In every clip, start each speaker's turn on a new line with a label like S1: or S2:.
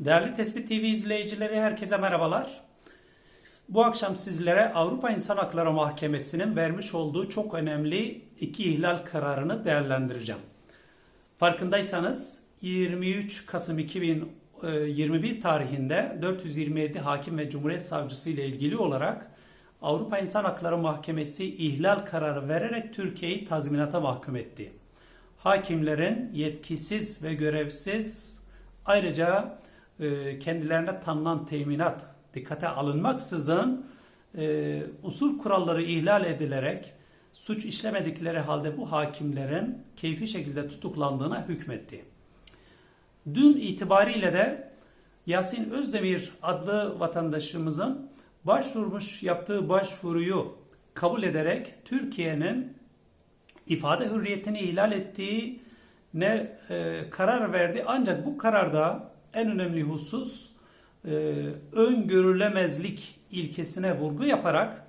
S1: Değerli Tespit TV izleyicileri herkese merhabalar. Bu akşam sizlere Avrupa İnsan Hakları Mahkemesi'nin vermiş olduğu çok önemli iki ihlal kararını değerlendireceğim. Farkındaysanız 23 Kasım 2021 tarihinde 427 hakim ve cumhuriyet savcısı ile ilgili olarak Avrupa İnsan Hakları Mahkemesi ihlal kararı vererek Türkiye'yi tazminata mahkum etti. Hakimlerin yetkisiz ve görevsiz ayrıca e, kendilerine tanınan teminat dikkate alınmaksızın e, usul kuralları ihlal edilerek suç işlemedikleri halde bu hakimlerin keyfi şekilde tutuklandığına hükmetti. Dün itibariyle de Yasin Özdemir adlı vatandaşımızın başvurmuş yaptığı başvuruyu kabul ederek Türkiye'nin ifade hürriyetini ihlal ettiği ne e, karar verdi. Ancak bu kararda en önemli husus e, öngörülemezlik ilkesine vurgu yaparak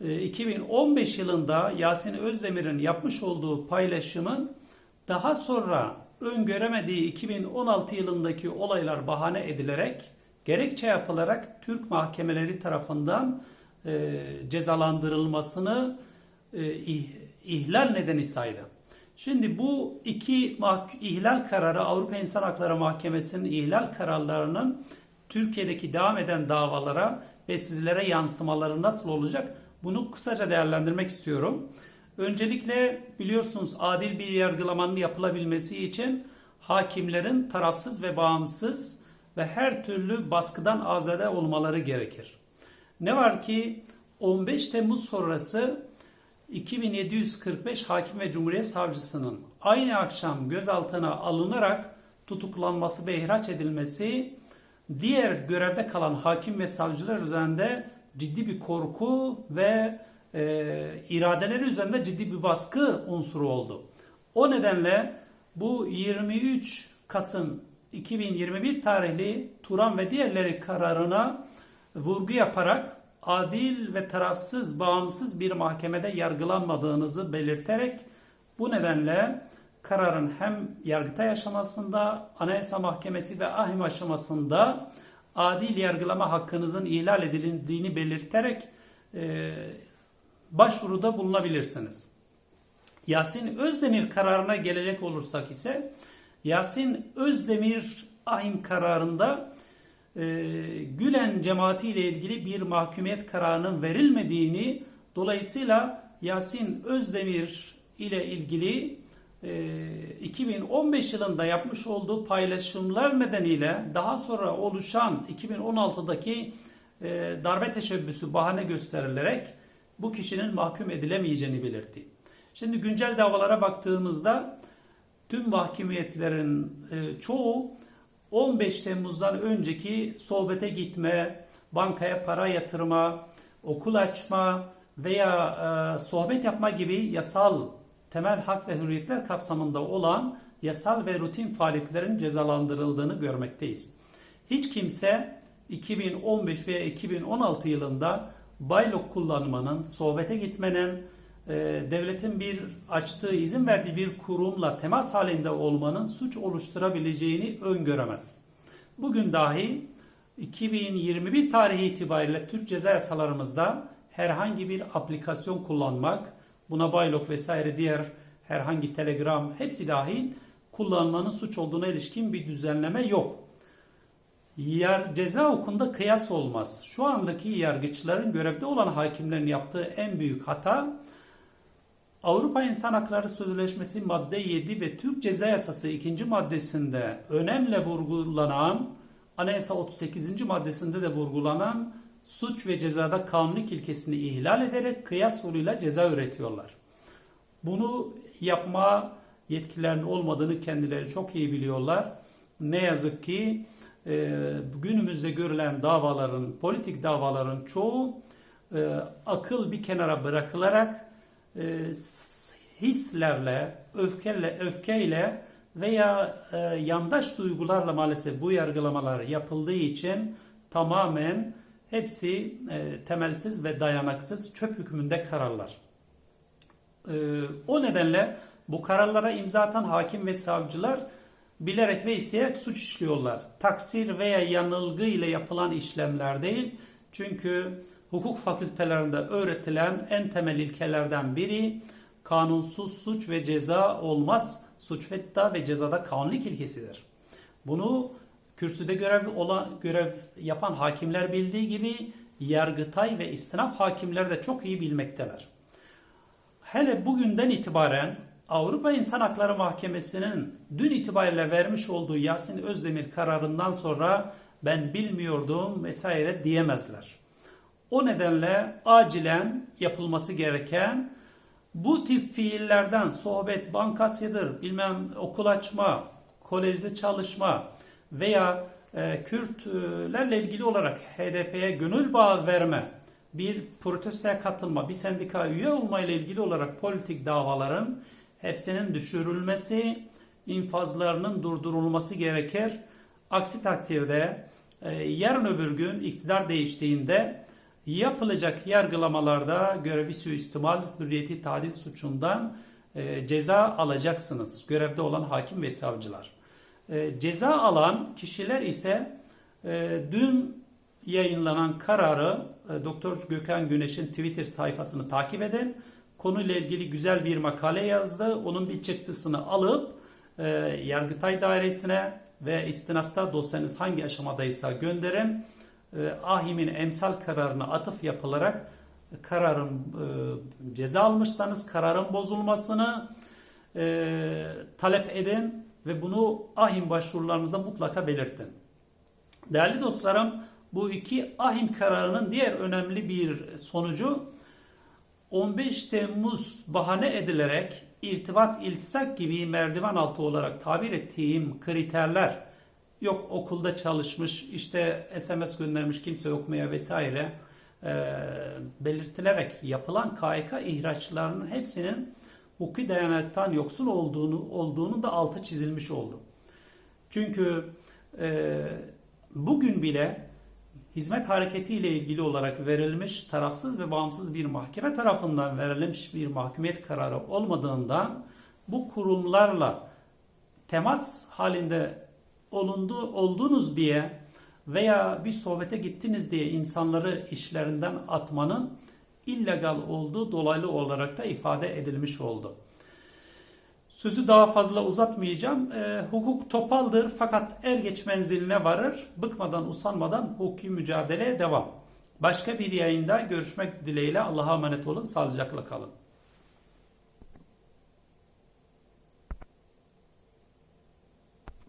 S1: e, 2015 yılında Yasin Özdemir'in yapmış olduğu paylaşımın daha sonra öngöremediği 2016 yılındaki olaylar bahane edilerek gerekçe yapılarak Türk mahkemeleri tarafından e, cezalandırılmasını e, ih, ihlal nedeni saydı. Şimdi bu iki ihlal kararı Avrupa İnsan Hakları Mahkemesi'nin ihlal kararlarının Türkiye'deki devam eden davalara ve sizlere yansımaları nasıl olacak bunu kısaca değerlendirmek istiyorum. Öncelikle biliyorsunuz adil bir yargılamanın yapılabilmesi için hakimlerin tarafsız ve bağımsız ve her türlü baskıdan azade olmaları gerekir. Ne var ki 15 Temmuz sonrası 2745 hakim ve cumhuriyet savcısının aynı akşam gözaltına alınarak tutuklanması ve ihraç edilmesi diğer görevde kalan hakim ve savcılar üzerinde ciddi bir korku ve e, iradeleri üzerinde ciddi bir baskı unsuru oldu. O nedenle bu 23 Kasım 2021 tarihli Turan ve diğerleri kararına vurgu yaparak adil ve tarafsız, bağımsız bir mahkemede yargılanmadığınızı belirterek bu nedenle kararın hem Yargıtay aşamasında, Anayasa Mahkemesi ve ahim aşamasında adil yargılama hakkınızın ihlal edildiğini belirterek e, başvuruda bulunabilirsiniz. Yasin Özdemir kararına gelecek olursak ise Yasin Özdemir ahim kararında Gülen cemaati ile ilgili bir mahkumiyet kararının verilmediğini dolayısıyla Yasin Özdemir ile ilgili e, 2015 yılında yapmış olduğu paylaşımlar nedeniyle daha sonra oluşan 2016'daki e, darbe teşebbüsü bahane gösterilerek bu kişinin mahkum edilemeyeceğini belirtti. Şimdi güncel davalara baktığımızda tüm mahkumiyetlerin e, çoğu 15 Temmuz'dan önceki sohbete gitme, bankaya para yatırma, okul açma veya e, sohbet yapma gibi yasal temel hak ve hürriyetler kapsamında olan yasal ve rutin faaliyetlerin cezalandırıldığını görmekteyiz. Hiç kimse 2015 veya 2016 yılında baylok kullanmanın, sohbete gitmenin, devletin bir açtığı, izin verdiği bir kurumla temas halinde olmanın suç oluşturabileceğini öngöremez. Bugün dahi 2021 tarihi itibariyle Türk ceza yasalarımızda herhangi bir aplikasyon kullanmak, buna baylok vesaire diğer herhangi telegram hepsi dahil kullanmanın suç olduğuna ilişkin bir düzenleme yok. Yer, ceza hukukunda kıyas olmaz. Şu andaki yargıçların görevde olan hakimlerin yaptığı en büyük hata Avrupa İnsan Hakları Sözleşmesi madde 7 ve Türk Ceza Yasası 2. maddesinde önemli vurgulanan Anayasa 38. maddesinde de vurgulanan suç ve cezada kanunluk ilkesini ihlal ederek kıyas yoluyla ceza üretiyorlar. Bunu yapma yetkilerinin olmadığını kendileri çok iyi biliyorlar. Ne yazık ki e, günümüzde görülen davaların, politik davaların çoğu e, akıl bir kenara bırakılarak e, hislerle, öfkeyle, öfkeyle veya e, yandaş duygularla maalesef bu yargılamalar yapıldığı için tamamen hepsi e, temelsiz ve dayanaksız çöp hükmünde kararlar. E, o nedenle bu kararlara imza atan hakim ve savcılar bilerek ve isteyerek suç işliyorlar. Taksir veya yanılgı ile yapılan işlemler değil. Çünkü hukuk fakültelerinde öğretilen en temel ilkelerden biri kanunsuz suç ve ceza olmaz. Suç iddia ve cezada kanunluk ilkesidir. Bunu kürsüde görev olan görev yapan hakimler bildiği gibi yargıtay ve istinaf hakimleri de çok iyi bilmekteler. Hele bugünden itibaren Avrupa İnsan Hakları Mahkemesi'nin dün itibariyle vermiş olduğu Yasin Özdemir kararından sonra ben bilmiyordum vesaire diyemezler. O nedenle acilen yapılması gereken bu tip fiillerden sohbet, bankasyadır, bilmem okul açma, kolejde çalışma veya e, Kürtlerle ilgili olarak HDP'ye gönül bağı verme, bir protestoya katılma, bir sendika üye olma ile ilgili olarak politik davaların hepsinin düşürülmesi, infazlarının durdurulması gerekir. Aksi takdirde e, yarın öbür gün iktidar değiştiğinde yapılacak yargılamalarda görevi suistimal, hürriyeti tadil suçundan e, ceza alacaksınız. Görevde olan hakim ve savcılar. E, ceza alan kişiler ise e, dün yayınlanan kararı e, Doktor Gökhan Güneş'in Twitter sayfasını takip edin. Konuyla ilgili güzel bir makale yazdı. Onun bir çıktısını alıp e, Yargıtay Dairesi'ne ve istinafta dosyanız hangi aşamadaysa gönderin. E, Ahim'in emsal kararına atıf yapılarak kararın e, ceza almışsanız kararın bozulmasını e, talep edin ve bunu ahim başvurularınıza mutlaka belirtin. Değerli dostlarım, bu iki ahim kararının diğer önemli bir sonucu 15 Temmuz bahane edilerek irtibat, iltisak gibi merdiven altı olarak tabir ettiğim kriterler yok okulda çalışmış, işte SMS göndermiş kimse okumaya vesaire e, belirtilerek yapılan KYK ihraçlarının hepsinin hukuki dayanaktan yoksun olduğunu olduğunu da altı çizilmiş oldu. Çünkü e, bugün bile hizmet hareketi ile ilgili olarak verilmiş tarafsız ve bağımsız bir mahkeme tarafından verilmiş bir mahkumiyet kararı olmadığından bu kurumlarla temas halinde olundu oldunuz diye veya bir sohbete gittiniz diye insanları işlerinden atmanın illegal olduğu dolaylı olarak da ifade edilmiş oldu. Sözü daha fazla uzatmayacağım. E, hukuk topaldır fakat er geç menziline varır. Bıkmadan usanmadan hukuki mücadeleye devam. Başka bir yayında görüşmek dileğiyle Allah'a emanet olun. Sağlıcakla kalın.